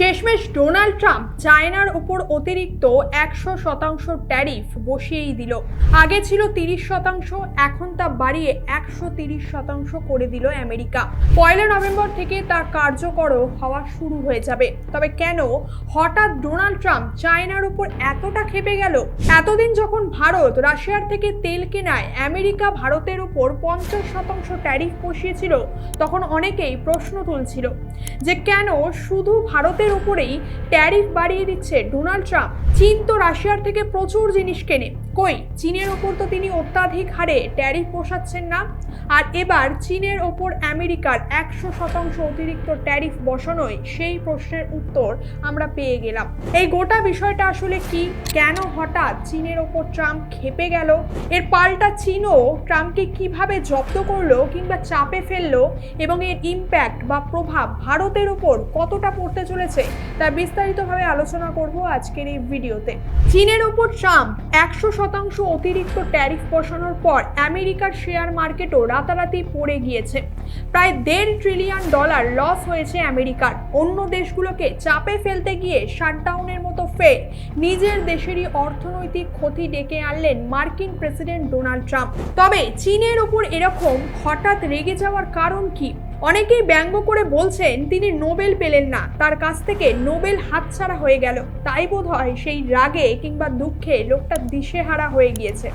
শেষমেশ Donald Trump চায়নার উপর অতিরিক্ত একশো শতাংশ ট্যারিফ বসিয়েই দিল। আগে ছিল তিরিশ শতাংশ, এখন তা বাড়িয়ে একশো তিরিশ শতাংশ করে দিল আমেরিকা। পয়লা নভেম্বর থেকে তা কার্যকর হওয়া শুরু হয়ে যাবে। তবে কেন হঠাৎ ডোনাল্ড ট্রাম্প চায়নার উপর এতটা খেপে গেল? এতদিন যখন ভারত রাশিয়ার থেকে তেল কেনায় আমেরিকা ভারতের উপর পঞ্চাশ শতাংশ ট্যারিফ বসিয়েছিল, তখন অনেকেই প্রশ্ন তুলছিল যে কেন শুধু ভারতের উপরেই ট্যারিফ বাড়িয়ে দিচ্ছে ডোনাল্ড ট্রাম্প। চীন তো রাশিয়ার থেকে প্রচুর জিনিস কেনে। কই? চীনের ওপর তো তিনি অত্যাধিক হারে ট্যারিফ বসাচ্ছেন না। আর এবার চীনের ওপর আমেরিকার একশো শতাংশ অতিরিক্ত ট্যারিফ বসানোয় সেই প্রশ্নের উত্তর আমরা পেয়ে গেলাম। এই গোটা বিষয়টা আসলে কি? কেন হঠাৎ চীনের ওপর ট্রাম্প খেপে গেল? এর পাল্টা চীনও ট্রাম্পকে কীভাবে জব্দ করল কিংবা চাপে ফেলল এবং এর ইম্প্যাক্ট বা প্রভাব ভারতের ওপর কতটা পড়তে চলেছে, তা বিস্তারিতভাবে আলোচনা করব আজকের এই ভিডিওতে। চীনের ওপর ট্রাম্প একশো শতাংশ অতিরিক্ত ট্যারিফ বসানোর পর আমেরিকার শেয়ার মার্কেটও রাতারাতি পড়ে গিয়েছে। প্রায় দেড় ট্রিলিয়ন ডলার লস হয়েছে আমেরিকার। অন্য দেশগুলোকে চাপে ফেলতে গিয়ে শাটডাউনের মতো ফের নিজের দেশেরই অর্থনৈতিক ক্ষতি ডেকে আনলেন মার্কিন প্রেসিডেন্ট ডোনাল্ড ট্রাম্প। তবে চীনের ওপর এরকম হঠাৎ রেগে যাওয়ার কারণ কি? অনেকেই ব্যঙ্গ করে বলছেন তিনি নোবেল পেলেন না, তার কাছ থেকে নোবেল হাতছাড়া হয়ে গেল। তাই বোধ হয় সেই রাগে কিংবা দুঃখে লোকটা দিশেহারা হয়ে গিয়েছে।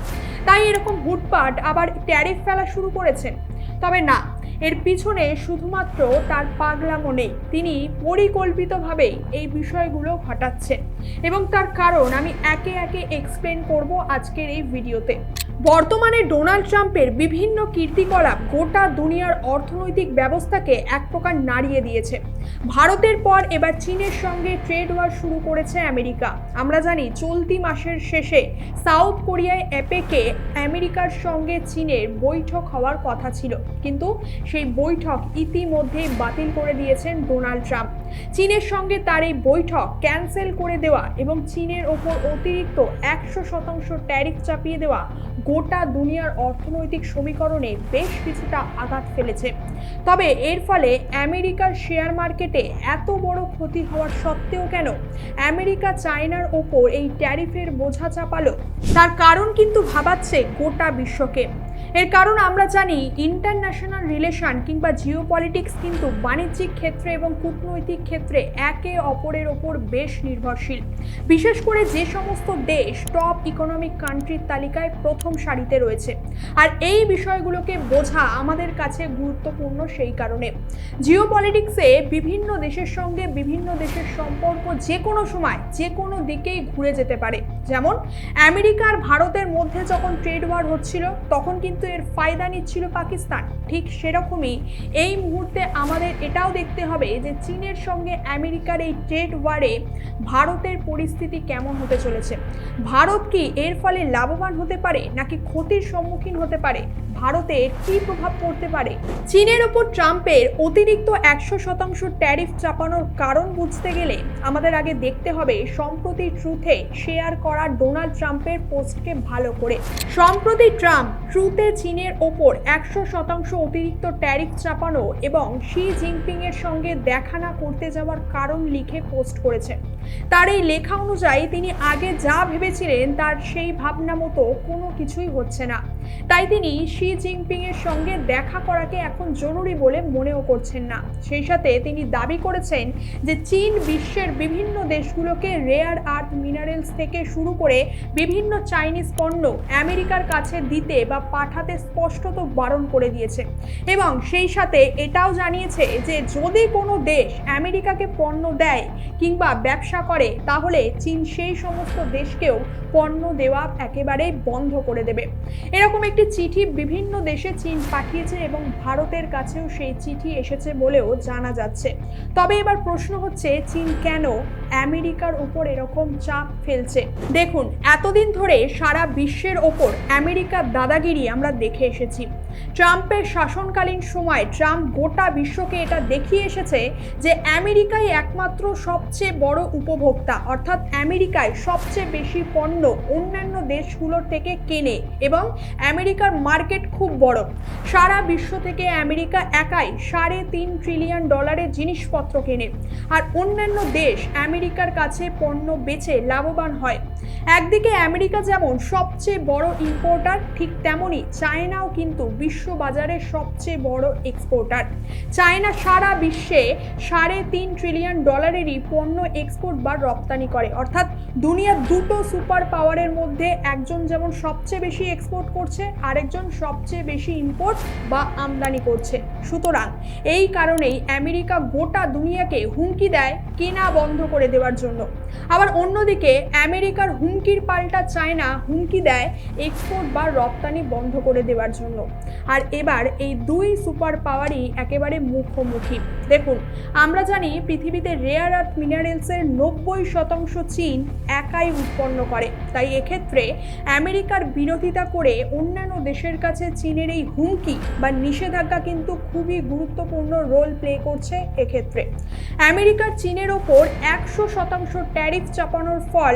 তাই এরকম হুটপাট আবার ট্যারিফ ফেলা শুরু করেছেন। তবে না, এর পিছনে শুধুমাত্র তার পাগলামো নেই। তিনি পরিকল্পিতভাবেই এই বিষয়গুলো ঘটাচ্ছেন। এবং তার কারণ আমি একে একে এক্সপ্লেন করব আজকের এই ভিডিওতে। বর্তমানে ডোনাল্ড ট্রাম্পের বিভিন্ন কীর্তিকলাপ গোটা দুনিয়ার অর্থনৈতিক ব্যবস্থাকে এক প্রকার নাড়িয়ে দিয়েছে। ভারতের পর এবার চীনের সঙ্গে ট্রেড ওয়ার শুরু করেছে আমেরিকা। আমরা জানি, চলতি মাসের শেষে সাউথ কোরিয়ায় অ্যাপেকে আমেরিকার সঙ্গে চীনের বৈঠক হওয়ার কথা ছিল। কিন্তু সেই বৈঠক ইতিমধ্যেই বাতিল করে দিয়েছেন ডোনাল্ড ট্রাম্প। চীনের সঙ্গে তার এই বৈঠক ক্যান্সেল করে দেওয়া এবং চীনের ওপর অতিরিক্ত একশো শতাংশ ট্যারিফ চাপিয়ে দেওয়া গোটা দুনিয়ার অর্থনৈতিক সমীকরণে বেশ কিছুটা আঘাত ফেলেছে। তবে এর ফলে আমেরিকার শেয়ার মার্কেটে এত বড় ক্ষতি হওয়ার সত্ত্বেও কেন আমেরিকা চায়নার ওপর এই ট্যারিফের বোঝা চাপালো? তার কারণ কিন্তু ভাবাচ্ছে গোটা বিশ্বকে। এর কারণ আমরা জানি ইন্টারন্যাশনাল রিলেশন কিংবা জিও পলিটিক্স কিন্তু বাণিজ্যিক ক্ষেত্রে এবং কূটনৈতিক ক্ষেত্রে একে অপরের ওপর বেশ নির্ভরশীল। বিশেষ করে যে সমস্ত দেশ টপ ইকোনমিক কান্ট্রির তালিকায় প্রথম সারিতে রয়েছে। আর এই বিষয়গুলোকে বোঝা আমাদের কাছে গুরুত্বপূর্ণ সেই কারণে। জিও পলিটিক্সে বিভিন্ন দেশের সঙ্গে বিভিন্ন দেশের সম্পর্ক যে কোনো সময় যে কোনো দিকেই ঘুরে যেতে পারে। যেমন আমেরিকা আর ভারতের মধ্যে যখন ট্রেড ওয়ার হচ্ছিল, তখন কিন্তু এর ফায়দা নিচ্ছিল পাকিস্তান। ঠিক সেরকমই এই মুহূর্তে আমাদের এটাও দেখতে হবে যে চীনের সঙ্গে আমেরিকার এই ট্রেড ওয়ারে ভারতের পরিস্থিতি কেমন হতে চলেছে। ভারত কি এর ফলে লাভবান হতে পারে নাকি ক্ষতির সম্মুখীন হতে পারে? ভারতের কি প্রভাব পড়তে পারে? চীনের ওপর ট্রাম্পের অতিরিক্ত একশো শতাংশ ট্যারিফ চাপানোর কারণ বুঝতে গেলে আমাদের আগে দেখতে হবে সম্প্রতি ট্রুথে শেয়ার করা ডোনাল্ড ট্রাম্পের পোস্টকে ভালো করে। সম্প্রতি ট্রাম্প ট্রুথে চীনের ওপর একশো শতাংশ অতিরিক্ত ট্যারিফ চাপানো এবং শি জিনপিং এর সঙ্গে দেখা না করতে যাওয়ার কারণ লিখে পোস্ট করেছে তার এই লেখা অনুযায়ী তিনি আগে যা ভেবেছিলেন তার সেই ভাবনা মতো কোনো কিছুই হচ্ছে না। তাই তিনি শি জিনপিং এর সঙ্গে দেখা করাকে এখন জরুরি বলে মনেও করছেন না। সেই সাথে তিনি দাবি করেছেন যে চীন বিশ্বের বিভিন্ন দেশগুলোকে রেয়ার আর্থ মিনারেলস থেকে শুরু করে বিভিন্ন চাইনিজ পণ্য আমেরিকার কাছে দিতে বা পাঠাতে স্পষ্টত বারণ করে দিয়েছে। এবং সেই সাথে এটাও জানিয়েছে যে যদি কোনো দেশ আমেরিকাকে পণ্য দেয় কিংবা ব্যবসা করে, তাহলে চীন সেই সমস্ত দেশকেও পণ্য দেওয়া একেবারেই বন্ধ করে দেবে। এরকম একটি চিঠি বিভিন্ন দেশে চীন পাঠিয়েছে এবং ভারতের কাছেও সেই চিঠি এসেছে বলেও জানা যাচ্ছে। তবে এবার প্রশ্ন হচ্ছে, চীন কেন আমেরিকার উপর এরকম চাপ ফেলছে? দেখুন, এতদিন ধরে সারা বিশ্বের ওপর আমেরিকার দাদাগিরি আমরা দেখে এসেছি। ট্রাম্পের শাসনকালীন সময় ট্রাম্প গোটা বিশ্বকে এটা দেখিয়ে এসেছে যে আমেরিকাই একমাত্র সবচেয়ে বড় উপভোক্তা, অর্থাৎ আমেরিকায় সবচেয়ে বেশি পণ্য অন্যান্য দেশগুলোর থেকে কেনে এবং আমেরিকার মার্কেট খুব বড়। সারা বিশ্ব থেকে আমেরিকা একাই সাড়ে তিন ট্রিলিয়ন ডলারের জিনিসপত্র কেনে। আর অন্যান্য দেশ আমেরিকার কাছে পণ্য বেচে লাভবান হয়। একদিকে আমেরিকা যেমন সবচেয়ে বড় ইম্পোর্টার ঠিক তেমনই চায়নাও কিন্তু বিশ্ব বাজারে সবচেয়ে বড় এক্সপোর্টার চায়না সারা বিশ্বে সাড়ে তিন ট্রিলিয়ন ডলারেরই পণ্য এক্সপোর্ট বা রপ্তানি করে। অর্থাৎ দুনিয়ার দুটো সুপার পাওয়ারের মধ্যে একজন যেমন সবচেয়ে বেশি এক্সপোর্ট করছে, আরেকজন সবচেয়ে বেশি ইম্পোর্ট বা আমদানি করছে। সুতরাং এই কারণেই আমেরিকা গোটা দুনিয়াকে হুমকি দেয় কেনা বন্ধ করে দেওয়ার জন্য। আবার অন্যদিকে আমেরিকার হুমকির পাল্টা চায়না হুমকি দেয় এক্সপোর্ট বা রপ্তানি বন্ধ করে দেওয়ার জন্য। আর এবার এই দুই সুপার পাওয়ারই একেবারে মুখোমুখি। দেখুন, আমরা জানি পৃথিবীতে রেয়ার আর্থ মিনারেলসের নব্বই শতাংশ চীন একাই উৎপন্ন করে। তাই এক্ষেত্রে আমেরিকার বিরোধিতা করে অন্যান্য দেশের কাছে চীনের এই হুমকি বা নিষেধাজ্ঞা কিন্তু খুবই গুরুত্বপূর্ণ রোল প্লে করছে এক্ষেত্রে। আমেরিকার চীনের ওপর একশো শতাংশ ট্যারিফ চাপানোর ফল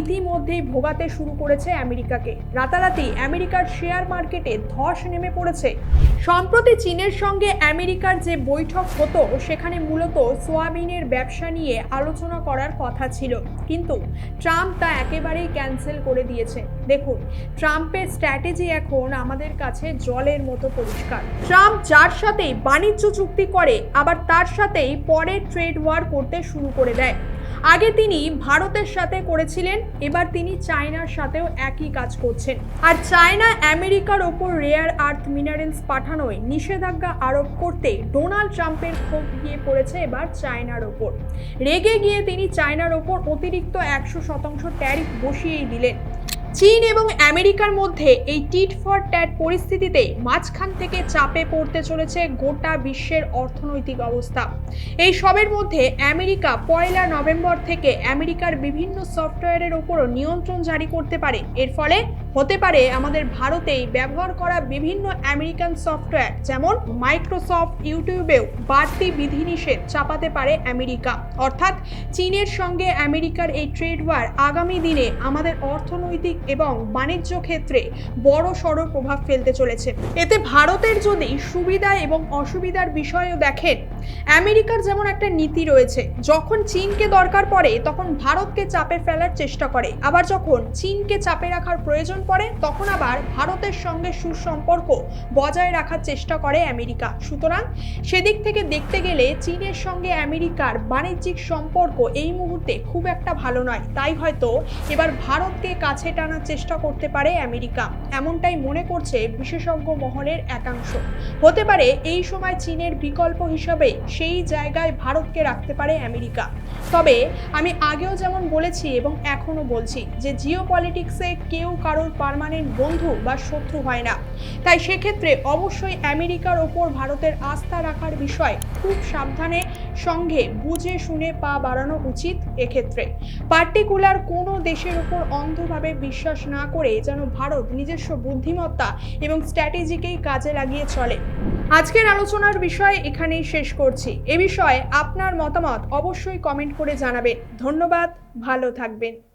ইতিমধ্যেই ভোগাতে শুরু করেছে আমেরিকাকে। রাতারাতি আমেরিকার শেয়ার মার্কেটে ধস নেমে পড়েছে। সম্প্রতি চীনের সঙ্গে আমেরিকার যে বৈঠক হতো, সেখানে মূলত সোয়াবিনের ব্যবসা নিয়ে আলোচনা করার কথা ছিল। কিন্তু ট্রাম্প তা একেবারেই ক্যান্সেল করে দিয়েছে। দেখুন, ট্রাম্পের স্ট্র্যাটেজি এখন আমাদের কাছে জলের মতো পরিষ্কার। ট্রাম্প যার সাথেই বাণিজ্য চুক্তি করে, আবার তার সাথেই পরে ট্রেড ওয়ার করতে শুরু করে দেয়। আগে তিনি ভারতের সাথে করেছিলেন, এবার তিনি চায়নার সাথেও একই কাজ করছেন। আর চায়না আমেরিকার ওপর রেয়ার আর্থ মিনারেলস পাঠানোয় নিষেধাজ্ঞা আরোপ করতে ডোনাল্ড ট্রাম্পের ক্ষোভ গিয়ে পড়েছে এবার চায়নার ওপর। রেগে গিয়ে তিনি চায়নার ওপর অতিরিক্ত একশো শতাংশ ট্যারিফ বসিয়েই দিলেন। চীন এবং আমেরিকার মধ্যে এই টিট ফর ট্যাট পরিস্থিতিতে মাঝখান থেকে চাপে পড়তে চলেছে গোটা বিশ্বের অর্থনৈতিক অবস্থা। এই সবের মধ্যে আমেরিকা পয়লা নভেম্বর থেকে আমেরিকার বিভিন্ন সফটওয়্যারের ওপরও নিয়ন্ত্রণ জারি করতে পারে। এর ফলে হতে পারে আমাদের ভারতেই ব্যবহার করা বিভিন্ন আমেরিকান সফটওয়্যার, যেমন মাইক্রোসফট, ইউটিউবেও বাড়তি বিধিনিষেধ চাপাতে পারে আমেরিকা। অর্থাৎ চীনের সঙ্গে আমেরিকার এই ট্রেড ওয়ার আগামী দিনে আমাদের অর্থনৈতিক এবং বাণিজ্য ক্ষেত্রে বড় সড় প্রভাব ফেলতে চলেছে। এতে ভারতের যদি সুবিধা এবং অসুবিধার বিষয়ও দেখেন, আমেরিকার যেমন একটা নীতি রয়েছে, যখন চীনকে দরকার পড়ে তখন ভারতকে চাপে ফেলার চেষ্টা করে। আবার যখন চীনকে চাপে রাখার প্রয়োজন পড়ে, তখন আবার ভারতের সঙ্গে সুসম্পর্ক বজায় রাখার চেষ্টা করে আমেরিকা। সুতরাং সেদিক থেকে দেখতে গেলে চীনের সঙ্গে আমেরিকার বাণিজ্যিক সম্পর্ক এই মুহূর্তে খুব একটা ভালো নয়। তাই হয়তো এবার ভারতকে কাছে টানার চেষ্টা করতে পারে আমেরিকা। এমনটাই মনে করছে বিশেষজ্ঞ মহলের একাংশ। হতে পারে এই সময় চীনের বিকল্প হিসাবে সেই জায়গায় ভারতকে রাখতে পারে আমেরিকা। তবে আমি আগেও যেমন বলেছি এবং এখনও বলছি যে জিও পলিটিক্সে কেউ কারোর পার্মানেন্ট বন্ধু বা শত্রু হয় না। তাই সেক্ষেত্রে অবশ্যই আমেরিকার ওপর ভারতের আস্থা রাখার বিষয় খুব সাবধানে, সঙ্গে বুঝে শুনে পা বাড়ানো উচিত এক্ষেত্রে। পার্টিকুলার কোনো দেশের উপর অন্ধভাবে বিশ্বাস না করে যেন ভারত নিজস্ব বুদ্ধিমত্তা এবং স্ট্র্যাটেজিকেই কাজে লাগিয়ে চলে। আজকের আলোচনার বিষয় এখানেই শেষ করছি। এ বিষয়ে আপনার মতামত অবশ্যই কমেন্ট করে জানাবেন। ধন্যবাদ, ভালো থাকবেন।